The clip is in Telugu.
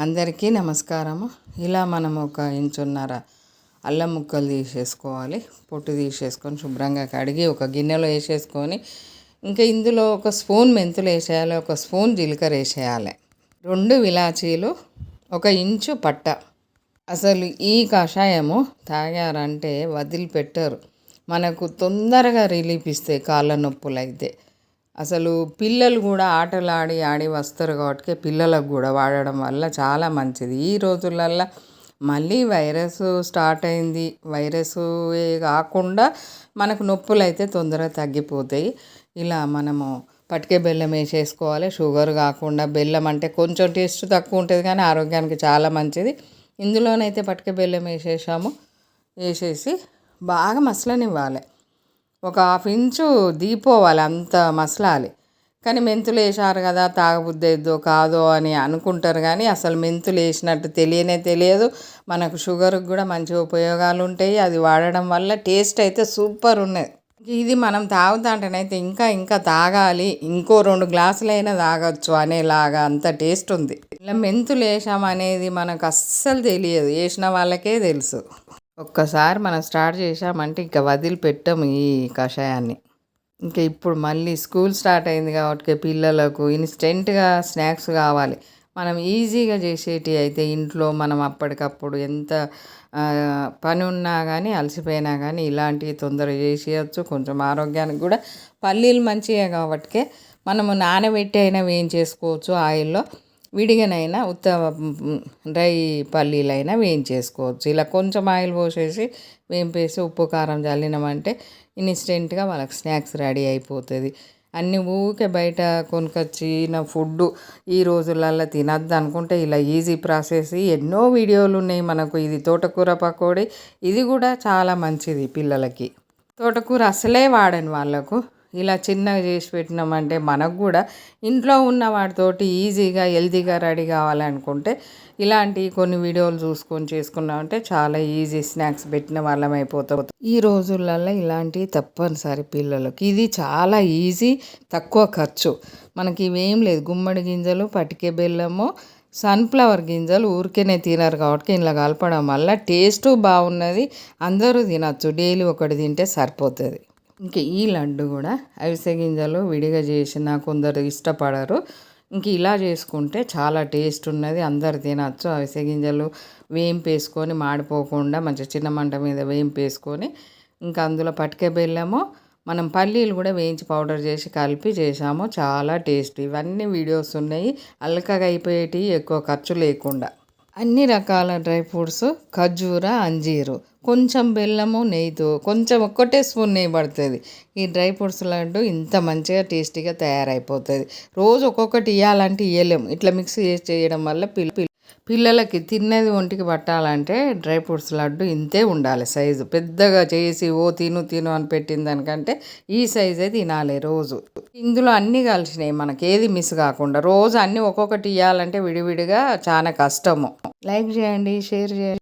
అందరికీ నమస్కారము. ఇలా మనం ఒక ఇంచున్నర అల్లం ముక్కలు తీసేసుకోవాలి. పొట్టు తీసేసుకొని శుభ్రంగా కడిగి ఒక గిన్నెలో వేసేసుకొని ఇంకా ఇందులో ఒక స్పూన్ మెంతులు వేసేయాలి ఒక స్పూన్ జీలకర్ర వేసేయాలి. రెండు విలాచీలు ఒక ఇంచు పట్ట. అసలు ఈ కషాయము తాగారంటే వదిలిపెట్టరు. మనకు తొందరగా రిలీఫ్ ఇస్తాయి కాళ్ళ నొప్పులు అయితే అసలు పిల్లలు కూడా ఆటలు ఆడి ఆడి వస్తారు కాబట్టి పిల్లలకు కూడా వాడడం వల్ల చాలా మంచిది. ఈ రోజులల్లో మళ్ళీ వైరస్ స్టార్ట్ అయింది. వైరస్ కాకుండా మనకు నొప్పులు అయితే తొందరగా తగ్గిపోతాయి. ఇలా మనము పటికే బెల్లం వేసేసుకోవాలి. షుగర్ కాకుండా బెల్లం అంటే కొంచెం టేస్ట్ తక్కువ ఉంటుంది కానీ ఆరోగ్యానికి చాలా మంచిది. ఇందులోనైతే పటికే బెల్లం వేసేసాము. వేసేసి బాగా మసలనివ్వాలి. ఒక హాఫ్ ఇంచు దీపోవాలి అంత మసలాలి. కానీ మెంతులు వేసారు కదా తాగబుద్ధి కాదో అని అనుకుంటారు కానీ అసలు మెంతులు వేసినట్టు తెలియనే తెలియదు. మనకు షుగర్కి కూడా మంచి ఉపయోగాలు ఉంటాయి. అది వాడడం వల్ల టేస్ట్ అయితే సూపర్ ఉన్నది. ఇది మనం తాగుతాంటేనైతే ఇంకా ఇంకా తాగాలి. ఇంకో రెండు గ్లాసులైనా తాగొచ్చు అనేలాగా అంత టేస్ట్ ఉంది. ఇలా మెంతులు వేసామనేది మనకు అస్సలు తెలియదు. వేసిన వాళ్ళకే తెలుసు. ఒక్కసారి మనం స్టార్ట్ చేసామంటే ఇంకా వదిలిపెట్టాము ఈ కషాయాన్ని. ఇంకా ఇప్పుడు మళ్ళీ స్కూల్ స్టార్ట్ అయింది కాబట్టి పిల్లలకు ఇన్స్టెంట్గా స్నాక్స్ కావాలి. మనం ఈజీగా చేసేటి అయితే ఇంట్లో మనం అప్పటికప్పుడు ఎంత పని ఉన్నా కానీ అలసిపోయినా కానీ ఇలాంటివి తొందరగా చేసేయచ్చు. కొంచెం ఆరోగ్యానికి కూడా పల్లీలు మంచిగా కాబట్టి మనము నానబెట్టి అయినా వేయించేసుకోవచ్చు ఆయిల్లో. విడిగానైనా ఉత్త డ్రై పల్లీలైనా వేయించేసుకోవచ్చు. ఇలా కొంచెం ఆయిల్ పోసేసి వేంపేసి ఉప్పు కారం చల్లినామంటే ఇన్స్టెంట్గా వాళ్ళకి స్నాక్స్ రెడీ అయిపోతుంది. అన్ని ఊకే బయట కొనుకొచ్చిన ఫుడ్ ఈ రోజులల్లో తినద్దు అనుకుంటే ఇలా ఈజీ ప్రాసెస్. ఎన్నో వీడియోలు ఉన్నాయి మనకు. ఇది తోటకూర పకోడీ. ఇది కూడా చాలా మంచిది పిల్లలకి. తోటకూర అసలే వాడని వాళ్ళకు. ఇలా చిన్నగా చేసి పెట్టినామంటే మనకు కూడా ఇంట్లో ఉన్న వాటితోటి ఈజీగా హెల్తీగా రెడీ కావాలనుకుంటే ఇలాంటి కొన్ని వీడియోలు చూసుకొని చేసుకున్నామంటే చాలా ఈజీ స్నాక్స్ పెట్టిన వాళ్ళం అయిపోతాం. ఈ రోజులలో ఇలాంటివి తప్పనిసరి పిల్లలకు. ఇది చాలా ఈజీ తక్కువ ఖర్చు. మనకి ఇవేం లేదు. గుమ్మడి గింజలు పటికే బెల్లము సన్ఫ్లవర్ గింజలు ఊరికేనే తినరు కాబట్టి ఇలా కలపడం వల్ల టేస్ట్ బాగున్నది. అందరూ తినచ్చు. డైలీ ఒకటి తింటే సరిపోతుంది. ఇంకా ఈ లడ్డు కూడా అవిసె గింజలు విడిగా చేసిన కొందరు ఇష్టపడరు. ఇంక ఇలా చేసుకుంటే చాలా టేస్ట్ ఉన్నది. అందరు తినచ్చు. అవిసె గింజలు వేయింపేసుకొని మాడిపోకుండా మంచి చిన్న మంట మీద వేయింపేసుకొని ఇంకా అందులో పట్టుకే బెల్లము మనం పల్లీలు కూడా వేయించి పౌడర్ చేసి కలిపి చేసాము. చాలా టేస్ట్. ఇవన్నీ వీడియోస్ ఉన్నాయి. అల్కగా అయిపోయేటివి ఎక్కువ ఖర్చు లేకుండా. అన్ని రకాల డ్రై ఫ్రూట్స్ ఖర్జూర అంజీరు. కొంచెం బెల్లము నెయ్యితో కొంచెం ఒక్కటే స్పూన్ నెయ్యి పడుతుంది. ఈ డ్రై ఫ్రూట్స్ లడ్డు ఇంత మంచిగా టేస్టీగా తయారైపోతుంది. రోజు ఒక్కొక్కటి ఇవ్వాలంటే ఇవ్వలేము ఇట్లా మిక్స్ చేసి చేయడం వల్ల పిల్ల పిల్లలకి తిన్నది ఒంటికి పట్టాలంటే డ్రై ఫ్రూట్స్ లడ్డు ఇంతే ఉండాలి సైజు. పెద్దగా చేసి ఓ తిను తిను అని పెట్టిన దానికంటే ఈ సైజే తినాలి రోజు. ఇందులో అన్నీ కలిసినాయి మనకి. ఏది మిస్ కాకుండా రోజు అన్నీ ఒక్కొక్కటి ఇవ్వాలంటే విడివిడిగా చాలా కష్టము. లైక్ చేయండి షేర్ చేయండి.